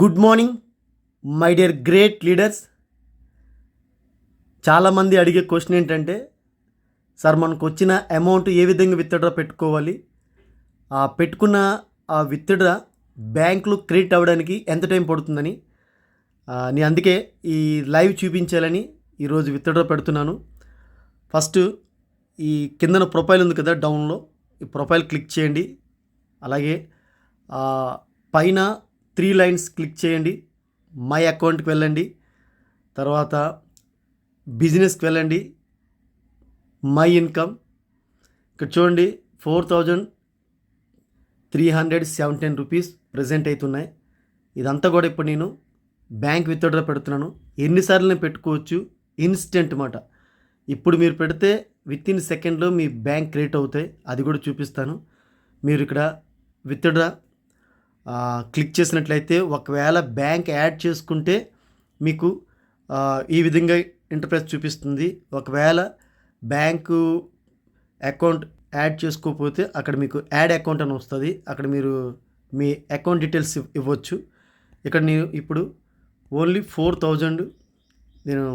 Good morning my dear great leaders. చాలామంది అడిగే question ఏంటంటే సార్ మనకు వచ్చిన అమౌంట్ ఏ విధంగా విత్డ్రా పెట్టుకోవాలి? ఆ పెట్టుకున్న ఆ విత్డ్రా బ్యాంకులో క్రెడిట్ అవ్వడానికి ఎంత టైం పడుతుందని నేను అందుకే ఈ లైవ్ చూపించాలని ఈరోజు విత్డ్రా పెడుతున్నాను. ఫస్ట్ ఈ కిందన ప్రొఫైల్ ఉంది కదా డౌన్లో. ఈ ప్రొఫైల్ క్లిక్ చేయండి. అలాగే పైన త్రీ లైన్స్ క్లిక్ చేయండి. మై అకౌంట్కి వెళ్ళండి. తర్వాత బిజినెస్కి వెళ్ళండి. My income. ఇక్కడ చూడండి four thousand three hundred seventeen rupees present అవుతున్నాయి. ఇదంతా కూడా ఇప్పుడు నేను బ్యాంక్ విత్డ్రా పెడుతున్నాను. ఎన్నిసార్లు నేను పెట్టుకోవచ్చు? ఇన్స్టెంట్ మాట. ఇప్పుడు మీరు పెడితే విత్ ఇన్ సెకండ్లో మీ బ్యాంక్ క్రియేట్ అవుతాయి. అది కూడా చూపిస్తాను. మీరు ఇక్కడ విత్డ్రా క్లిక్ చేసినట్లయితే ఒకవేళ బ్యాంక్ యాడ్ చేసుకుంటే మీకు ఈ విధంగా ఇంటర్ప్రెస్ చూపిస్తుంది. ఒకవేళ బ్యాంకు అకౌంట్ యాడ్ చేసుకోకపోతే అక్కడ మీకు యాడ్ అకౌంట్ అని వస్తుంది. అక్కడ మీరు మీ అకౌంట్ డీటెయిల్స్ ఇవ్వచ్చు. ఇక్కడ నేను ఇప్పుడు ఓన్లీ ఫోర్ థౌజండ్ నేను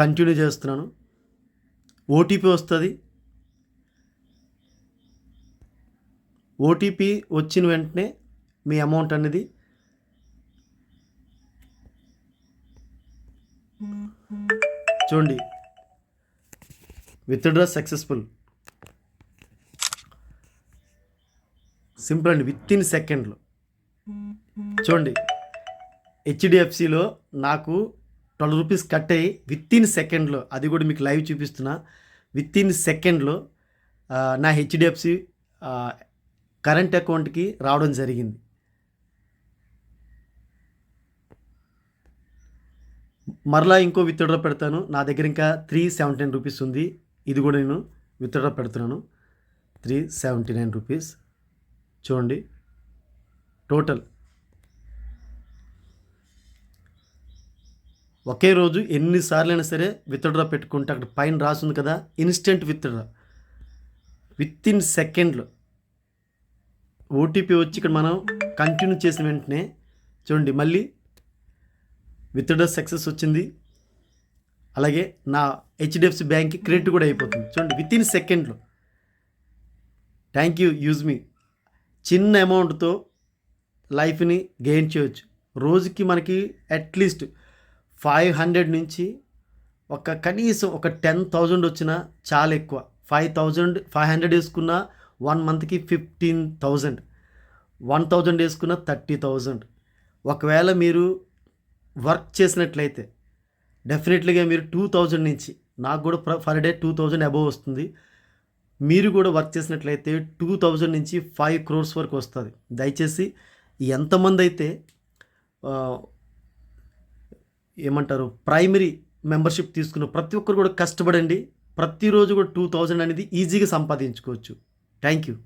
కంటిన్యూ చేస్తున్నాను. ఓటీపీ వస్తుంది. ఓటీపీ వచ్చిన వెంటనే మీ అమౌంట్ అనేది చూడండి. Withdraw successful. సింపుల్ అండి విత్ ఇన్ సెకండ్లో. చూడండి హెచ్డిఎఫ్సిలో నాకు ట్వెల్వ్ రూపీస్ కట్ అయ్యి విత్ ఇన్ సెకండ్లో అది కూడా మీకు లైవ్ చూపిస్తున్నా విత్ ఇన్ సెకండ్లో నా హెచ్డిఎఫ్సి కరెంట్ అకౌంట్కి రావడం జరిగింది. మరలా ఇంకో విత్డ్రా పెడతాను. నా దగ్గర ఇంకా త్రీ సెవెంటీన్ రూపీస్ ఉంది. ఇది కూడా నేను విత్డ్రా పెడుతున్నాను. Three seventy nine rupees. చూడండి. టోటల్ ఒకే రోజు ఎన్నిసార్లు అయినా సరే విత్డ్రా పెట్టుకుంటే అక్కడ పైన రాసింది కదా ఇన్స్టెంట్ విత్డ్రా విత్ ఇన్ సెకండ్లో ఓటీపీ వచ్చి ఇక్కడ మనం కంటిన్యూ చేసిన వెంటనే చూడండి మళ్ళీ విత్డ్రా సక్సెస్ వచ్చింది. అలాగే నా హెచ్డిఎఫ్సి బ్యాంక్కి క్రెడిట్ కూడా అయిపోతుంది. చూడండి విత్ ఇన్ సెకండ్లో థ్యాంక్ యూ యూజ్ మీ చిన్న అమౌంట్తో లైఫ్ని గెయిన్ చేయొచ్చు. రోజుకి మనకి అట్లీస్ట్ ఫైవ్ హండ్రెడ్ నుంచి ఒక కనీసం ఒక టెన్ థౌజండ్ వచ్చినా చాలా ఎక్కువ. ఫైవ్ థౌజండ్ ఫైవ్ హండ్రెడ్ వేసుకున్న వన్ మంత్కి ఫిఫ్టీన్ థౌజండ్. వన్ థౌజండ్ వేసుకున్న థర్టీ థౌజండ్. ఒకవేళ మీరు వర్క్ చేసినట్లయితే డెఫినెట్లీగా మీరు టూ థౌజండ్ నుంచి నాకు కూడా per day two thousand above వస్తుంది. మీరు కూడా వర్క్ చేసినట్లయితే టూ థౌజండ్ నుంచి ఫైవ్ క్రోర్స్ వరకు వస్తుంది. దయచేసి ఎంతమంది అయితే ఏమంటారు ప్రైమరీ మెంబర్షిప్ తీసుకున్న ప్రతి ఒక్కరు కూడా కష్టపడండి. ప్రతిరోజు కూడా టూ థౌజండ్ అనేది ఈజీగా సంపాదించుకోవచ్చు. Thank you